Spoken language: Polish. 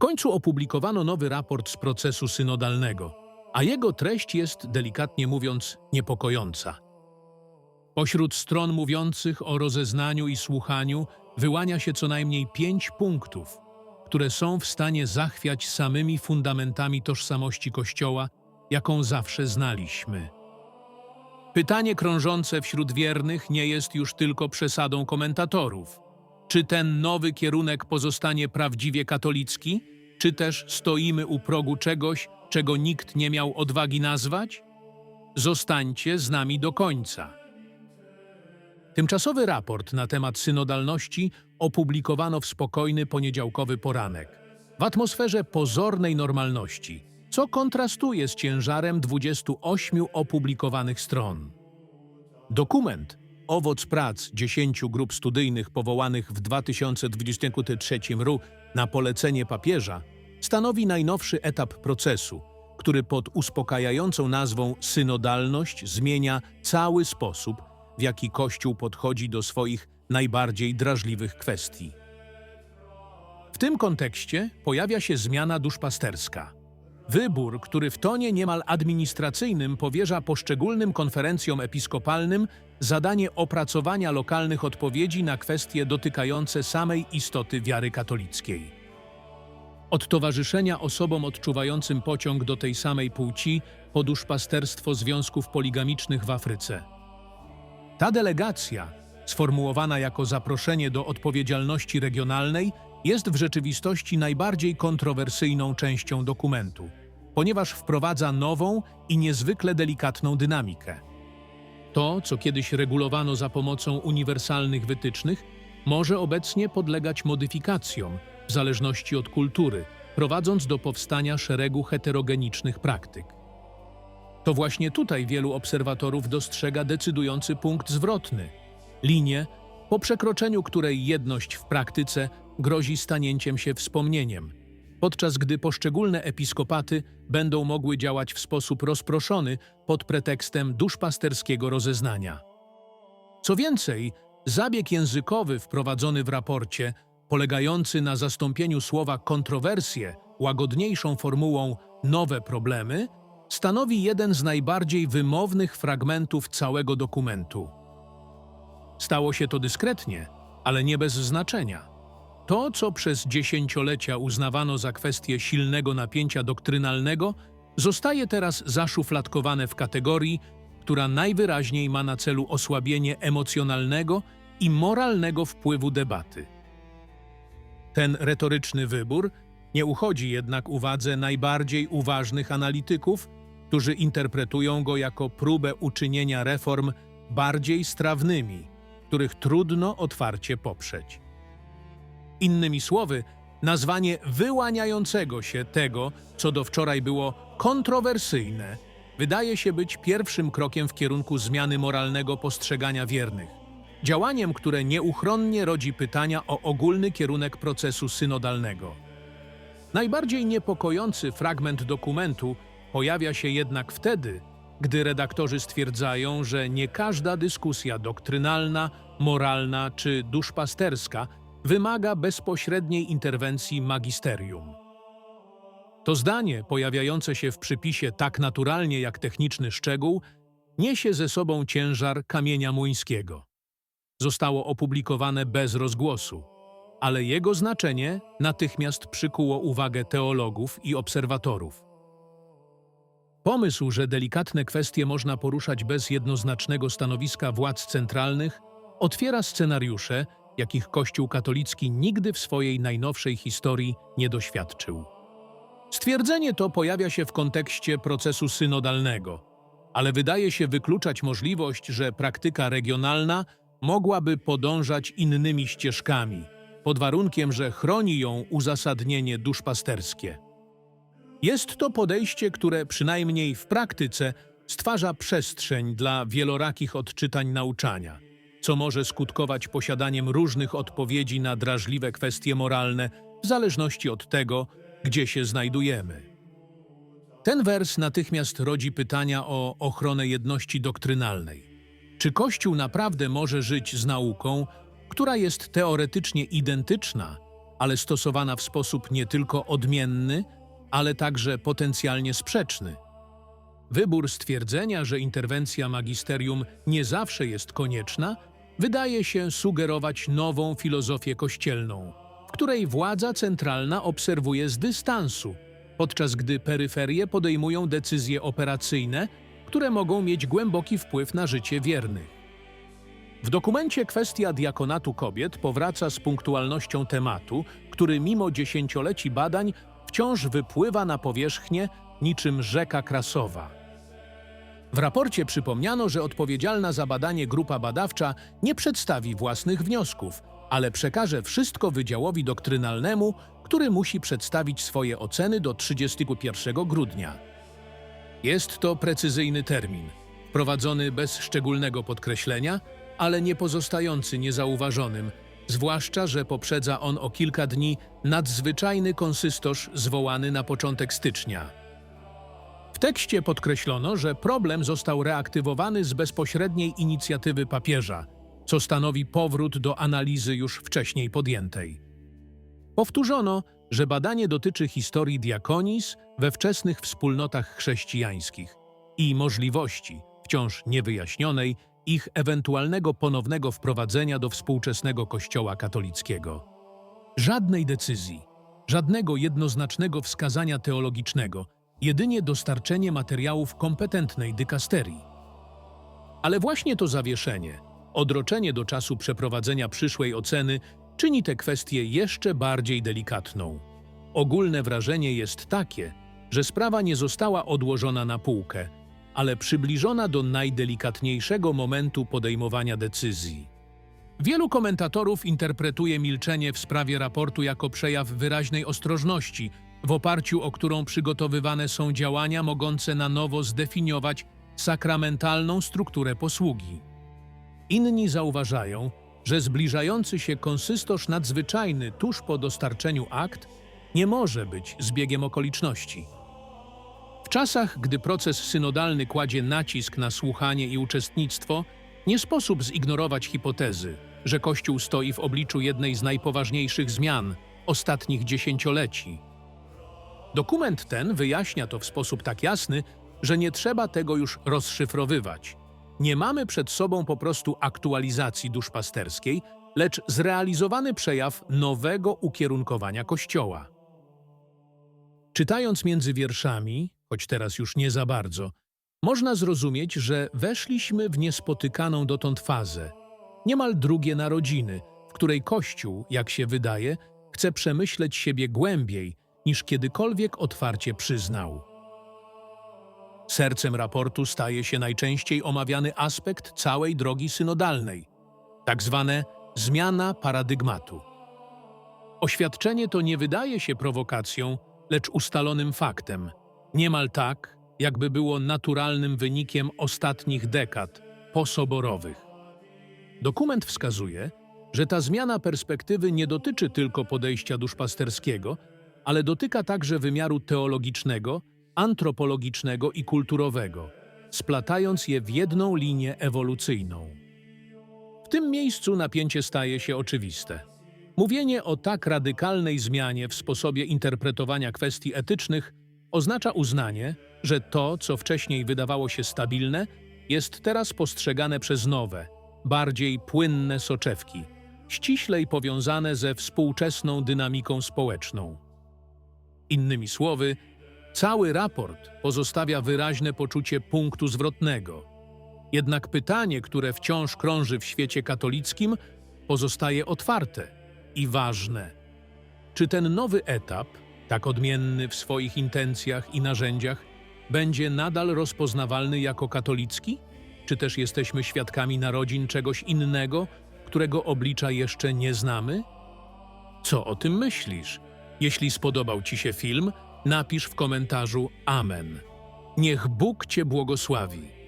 końcu opublikowano nowy raport z procesu synodalnego, a jego treść jest, delikatnie mówiąc, niepokojąca. Pośród stron mówiących o rozeznaniu i słuchaniu wyłania się co najmniej pięć punktów, które są w stanie zachwiać samymi fundamentami tożsamości Kościoła, jaką zawsze znaliśmy. Pytanie krążące wśród wiernych nie jest już tylko przesadą komentatorów. Czy ten nowy kierunek pozostanie prawdziwie katolicki, czy też stoimy u progu czegoś, czego nikt nie miał odwagi nazwać? Zostańcie z nami do końca. Tymczasowy raport na temat synodalności opublikowano w spokojny poniedziałkowy poranek, w atmosferze pozornej normalności, co kontrastuje z ciężarem 28 opublikowanych stron. Dokument, owoc prac 10 grup studyjnych powołanych w 2023 roku na polecenie papieża, stanowi najnowszy etap procesu, który pod uspokajającą nazwą synodalność zmienia cały sposób, w jaki Kościół podchodzi do swoich najbardziej drażliwych kwestii. W tym kontekście pojawia się zmiana duszpasterska. Wybór, który w tonie niemal administracyjnym powierza poszczególnym konferencjom episkopalnym zadanie opracowania lokalnych odpowiedzi na kwestie dotykające samej istoty wiary katolickiej. Od towarzyszenia osobom odczuwającym pociąg do tej samej płci po duszpasterstwo związków poligamicznych w Afryce. Ta delegacja, sformułowana jako zaproszenie do odpowiedzialności regionalnej, jest w rzeczywistości najbardziej kontrowersyjną częścią dokumentu, ponieważ wprowadza nową i niezwykle delikatną dynamikę. To, co kiedyś regulowano za pomocą uniwersalnych wytycznych, może obecnie podlegać modyfikacjom w zależności od kultury, prowadząc do powstania szeregu heterogenicznych praktyk. To właśnie tutaj wielu obserwatorów dostrzega decydujący punkt zwrotny linię, po przekroczeniu której jedność w praktyce grozi stanięciem się wspomnieniem, podczas gdy poszczególne episkopaty będą mogły działać w sposób rozproszony pod pretekstem duszpasterskiego rozeznania. Co więcej, zabieg językowy wprowadzony w raporcie, polegający na zastąpieniu słowa kontrowersje łagodniejszą formułą nowe problemy, stanowi jeden z najbardziej wymownych fragmentów całego dokumentu. Stało się to dyskretnie, ale nie bez znaczenia. To, co przez dziesięciolecia uznawano za kwestię silnego napięcia doktrynalnego, zostaje teraz zaszufladkowane w kategorii, która najwyraźniej ma na celu osłabienie emocjonalnego i moralnego wpływu debaty. Ten retoryczny wybór nie uchodzi jednak uwadze najbardziej uważnych analityków, którzy interpretują go jako próbę uczynienia reform bardziej strawnymi, których trudno otwarcie poprzeć. Innymi słowy, nazwanie wyłaniającego się tego, co do wczoraj było kontrowersyjne, wydaje się być pierwszym krokiem w kierunku zmiany moralnego postrzegania wiernych. Działaniem, które nieuchronnie rodzi pytania o ogólny kierunek procesu synodalnego. Najbardziej niepokojący fragment dokumentu pojawia się jednak wtedy, gdy redaktorzy stwierdzają, że nie każda dyskusja doktrynalna, moralna czy duszpasterska wymaga bezpośredniej interwencji magisterium. To zdanie, pojawiające się w przypisie tak naturalnie jak techniczny szczegół, niesie ze sobą ciężar kamienia młyńskiego. Zostało opublikowane bez rozgłosu, ale jego znaczenie natychmiast przykuło uwagę teologów i obserwatorów. Pomysł, że delikatne kwestie można poruszać bez jednoznacznego stanowiska władz centralnych, otwiera scenariusze, jakich Kościół katolicki nigdy w swojej najnowszej historii nie doświadczył. Stwierdzenie to pojawia się w kontekście procesu synodalnego, ale wydaje się wykluczać możliwość, że praktyka regionalna mogłaby podążać innymi ścieżkami, pod warunkiem, że chroni ją uzasadnienie duszpasterskie. Jest to podejście, które przynajmniej w praktyce stwarza przestrzeń dla wielorakich odczytań nauczania, co może skutkować posiadaniem różnych odpowiedzi na drażliwe kwestie moralne w zależności od tego, gdzie się znajdujemy. Ten wers natychmiast rodzi pytania o ochronę jedności doktrynalnej. Czy Kościół naprawdę może żyć z nauką, która jest teoretycznie identyczna, ale stosowana w sposób nie tylko odmienny, ale także potencjalnie sprzeczny. Wybór stwierdzenia, że interwencja magisterium nie zawsze jest konieczna, wydaje się sugerować nową filozofię kościelną, w której władza centralna obserwuje z dystansu, podczas gdy peryferie podejmują decyzje operacyjne, które mogą mieć głęboki wpływ na życie wiernych. W dokumencie kwestia diakonatu kobiet powraca z punktualnością tematu, który mimo dziesięcioleci badań wciąż wypływa na powierzchnię niczym rzeka krasowa. W raporcie przypomniano, że odpowiedzialna za badanie grupa badawcza nie przedstawi własnych wniosków, ale przekaże wszystko Wydziałowi Doktrynalnemu, który musi przedstawić swoje oceny do 31 grudnia. Jest to precyzyjny termin, wprowadzony bez szczególnego podkreślenia, ale nie pozostający niezauważonym, zwłaszcza, że poprzedza on o kilka dni nadzwyczajny konsystosz zwołany na początek stycznia. Tekście podkreślono, że problem został reaktywowany z bezpośredniej inicjatywy papieża, co stanowi powrót do analizy już wcześniej podjętej. Powtórzono, że badanie dotyczy historii diakonis we wczesnych wspólnotach chrześcijańskich i możliwości, wciąż niewyjaśnionej, ich ewentualnego ponownego wprowadzenia do współczesnego Kościoła katolickiego. Żadnej decyzji, żadnego jednoznacznego wskazania teologicznego, jedynie dostarczenie materiałów kompetentnej dykasterii. Ale właśnie to zawieszenie, odroczenie do czasu przeprowadzenia przyszłej oceny czyni tę kwestię jeszcze bardziej delikatną. Ogólne wrażenie jest takie, że sprawa nie została odłożona na półkę, ale przybliżona do najdelikatniejszego momentu podejmowania decyzji. Wielu komentatorów interpretuje milczenie w sprawie raportu jako przejaw wyraźnej ostrożności, w oparciu o którą przygotowywane są działania mogące na nowo zdefiniować sakramentalną strukturę posługi. Inni zauważają, że zbliżający się konsystosz nadzwyczajny tuż po dostarczeniu akt nie może być zbiegiem okoliczności. W czasach, gdy proces synodalny kładzie nacisk na słuchanie i uczestnictwo, nie sposób zignorować hipotezy, że Kościół stoi w obliczu jednej z najpoważniejszych zmian ostatnich dziesięcioleci. Dokument ten wyjaśnia to w sposób tak jasny, że nie trzeba tego już rozszyfrowywać. Nie mamy przed sobą po prostu aktualizacji duszpasterskiej, lecz zrealizowany przejaw nowego ukierunkowania Kościoła. Czytając między wierszami, choć teraz już nie za bardzo, można zrozumieć, że weszliśmy w niespotykaną dotąd fazę, niemal drugie narodziny, w której Kościół, jak się wydaje, chce przemyśleć siebie głębiej, niż kiedykolwiek otwarcie przyznał. Sercem raportu staje się najczęściej omawiany aspekt całej drogi synodalnej, tak zwane zmiana paradygmatu. Oświadczenie to nie wydaje się prowokacją, lecz ustalonym faktem, niemal tak, jakby było naturalnym wynikiem ostatnich dekad posoborowych. Dokument wskazuje, że ta zmiana perspektywy nie dotyczy tylko podejścia duszpasterskiego, ale dotyka także wymiaru teologicznego, antropologicznego i kulturowego, splatając je w jedną linię ewolucyjną. W tym miejscu napięcie staje się oczywiste. Mówienie o tak radykalnej zmianie w sposobie interpretowania kwestii etycznych oznacza uznanie, że to, co wcześniej wydawało się stabilne, jest teraz postrzegane przez nowe, bardziej płynne soczewki, ściślej powiązane ze współczesną dynamiką społeczną. Innymi słowy, cały raport pozostawia wyraźne poczucie punktu zwrotnego. Jednak pytanie, które wciąż krąży w świecie katolickim, pozostaje otwarte i ważne. Czy ten nowy etap, tak odmienny w swoich intencjach i narzędziach, będzie nadal rozpoznawalny jako katolicki? Czy też jesteśmy świadkami narodzin czegoś innego, którego oblicza jeszcze nie znamy? Co o tym myślisz? Jeśli spodobał Ci się film, napisz w komentarzu Amen. Niech Bóg Cię błogosławi.